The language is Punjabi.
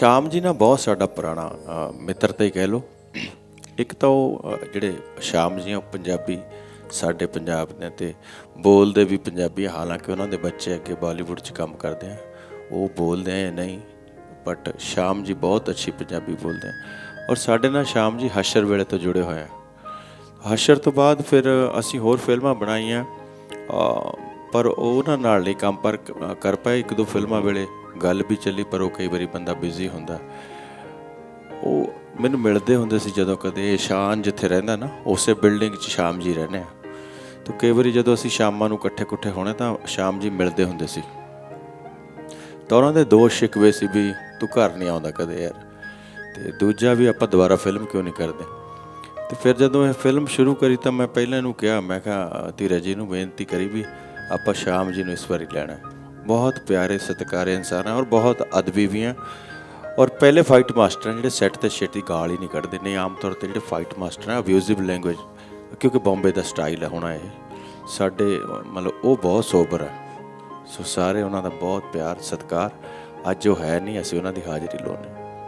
ਸ਼ਾਮ ਜੀ ਨਾਲ ਬਹੁਤ ਸਾਡਾ ਪੁਰਾਣਾ ਮਿੱਤਰਤਾ ਹੀ ਕਹਿ ਲਓ। ਇੱਕ ਤਾਂ ਉਹ ਜਿਹੜੇ ਸ਼ਾਮ ਜੀ ਆ ਉਹ ਪੰਜਾਬੀ ਸਾਡੇ ਪੰਜਾਬ ਦੇ ਤੇ ਬੋਲਦੇ ਵੀ ਪੰਜਾਬੀ ਹਾਲਾਂਕਿ ਉਹਨਾਂ ਦੇ ਬੱਚੇ ਅੱਗੇ ਬਾਲੀਵੁੱਡ 'ਚ ਕੰਮ ਕਰਦੇ ਆ। ਉਹ ਬੋਲਦੇ ਆ ਨਹੀਂ ਬਟ ਸ਼ਾਮ ਜੀ ਬਹੁਤ ਅੱਛੀ ਪੰਜਾਬੀ ਬੋਲਦੇ ਆ। ਔਰ ਸਾਡੇ ਨਾਲ ਸ਼ਾਮ ਜੀ ਹਸ਼ਰ ਵੇਲੇ ਤੋਂ ਜੁੜੇ ਹੋਏ ਆ। ਹਸ਼ਰ ਤੋਂ ਬਾਅਦ ਫਿਰ ਅਸੀਂ ਹੋਰ ਫਿਲਮਾਂ ਬਣਾਈਆਂ। ਪਰ ਉਹਨਾਂ ਨਾਲ ਨਹੀਂ ਕੰਮ ਪਰ ਕਰ ਪਾਏ। ਇੱਕ ਦੋ ਫਿਲਮਾਂ ਵੇਲੇ ਗੱਲ ਵੀ ਚੱਲੀ, ਪਰ ਉਹ ਕਈ ਵਾਰੀ ਬੰਦਾ ਬਿਜ਼ੀ ਹੁੰਦਾ। ਉਹ ਮੈਨੂੰ ਮਿਲਦੇ ਹੁੰਦੇ ਸੀ ਜਦੋਂ ਕਦੇ ਸ਼ਾਨ ਜਿੱਥੇ ਰਹਿੰਦਾ ਨਾ, ਉਸੇ ਬਿਲਡਿੰਗ 'ਚ ਸ਼ਾਮ ਜੀ ਰਹਿੰਦੇ ਆ ਤਾਂ ਕਈ ਵਾਰੀ ਜਦੋਂ ਅਸੀਂ ਸ਼ਾਮਾਂ ਨੂੰ ਇਕੱਠੇ ਕੁੱਠੇ ਹੋਣੇ ਤਾਂ ਸ਼ਾਮ ਜੀ ਮਿਲਦੇ ਹੁੰਦੇ ਸੀ। ਤਾਂ ਉਹਨਾਂ ਦੇ ਦੋ ਸ਼ਿਕਵੇ ਸੀ ਵੀ ਤੂੰ ਘਰ ਨਹੀਂ ਆਉਂਦਾ ਕਦੇ ਯਾਰ। ਤੇ ਦੂਜਾ ਵੀ ਆਪਾਂ ਦੁਬਾਰਾ ਫਿਲਮ ਕਿਉਂ ਨਹੀਂ ਕਰਦੇ? ਤੇ ਫਿਰ ਜਦੋਂ ਇਹ ਫਿਲਮ ਸ਼ੁਰੂ ਕਰੀ ਤਾਂ ਮੈਂ ਪਹਿਲਾਂ ਇਹਨੂੰ ਕਿਹਾ, ਮੈਂ ਕਿਹਾ, ਧੀਰਜ ਜੀ ਨੂੰ ਬੇਨਤੀ ਕਰੀ ਵੀ ਆਪਾਂ ਸ਼ਾਮ ਜੀ ਨੂੰ ਇਸ ਵਾਰੀ ਲੈਣਾ ਬਹੁਤ ਪਿਆਰੇ ਸਤਿਕਾਰੇ ਇਨਸਾਨ ਆ ਔਰ ਬਹੁਤ ਅਦਬੀ ਵੀ ਆ ਔਰ ਪਹਿਲੇ ਫਾਈਟ ਮਾਸਟਰ ਜਿਹੜੇ ਸੈੱਟ ਤੇ ਦੀ ਗਾਲ ਹੀ ਨਹੀਂ ਕੱਢਦੇ ਨੇ ਆਮ ਤੌਰ ਤੇ ਜਿਹੜੇ ਫਾਈਟ ਮਾਸਟਰ ਆ ਅਬਿਊਜ਼ਿਵ ਲੈਂਗੁਏਜ ਕਿਉਂਕਿ ਬੰਬੇ ਦਾ ਸਟਾਈਲ ਹੈ ਹੋਣਾ ਇਹ। ਸਾਡੇ, ਮਤਲਬ ਉਹ ਬਹੁਤ ਸੋਬਰ ਹੈ। ਸੋ ਸਾਰੇ ਉਹਨਾਂ ਦਾ ਬਹੁਤ ਪਿਆਰ, ਸਤਿਕਾਰ, ਅੱਜ ਉਹ ਹੈ ਨਹੀਂ, ਅਸੀਂ ਉਹਨਾਂ ਦੀ ਹਾਜ਼ਰੀ ਲਾਉਂਦੇ